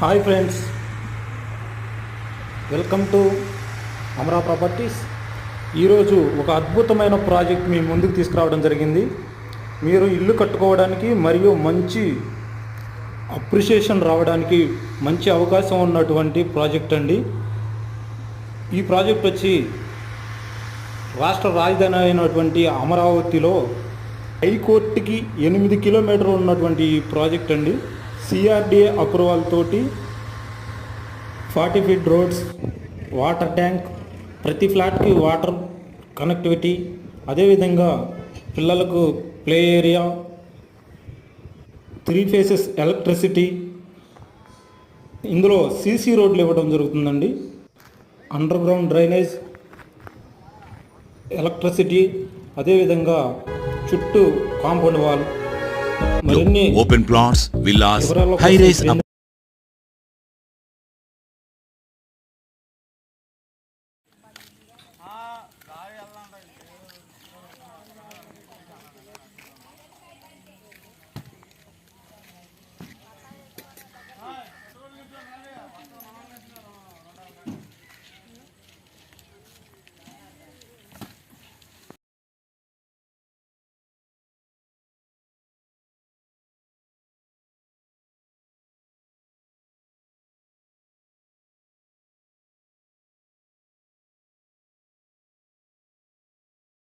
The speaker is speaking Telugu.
Hi friends. Welcome to Amara properties. ఈరోజు ఒక అద్భుతమైన ప్రాజెక్ట్ మీ ముందుకు తీసుకురావడం జరిగింది. మీరు ఇల్లు కట్టుకోవడానికి మరియు మంచి అప్రిషియేషన్ రావడానికి మంచి అవకాశం ఉన్నటువంటి ప్రాజెక్ట్ అండి. ఈ ప్రాజెక్ట్ వచ్చి రాష్ట్ర రాజధాని అయినటువంటి అమరావతిలో హైకోర్టుకి ఎనిమిది కిలోమీటర్లు ఉన్నటువంటి ఈ ప్రాజెక్ట్ అండి. సిఆర్డిఏ అప్రూవల్ తోటి forty feet roads water tank ప్రతి ఫ్లాట్కి వాటర్ కనెక్టివిటీ అదేవిధంగా పిల్లలకు play area three phases electricity ఇందులో సీసీ రోడ్లు ఇవ్వడం జరుగుతుందండి. అండర్ గ్రౌండ్ డ్రైనేజ్ ఎలక్ట్రిసిటీ అదేవిధంగా చుట్టూ compound wall Open plots, villas, high-rise apartments.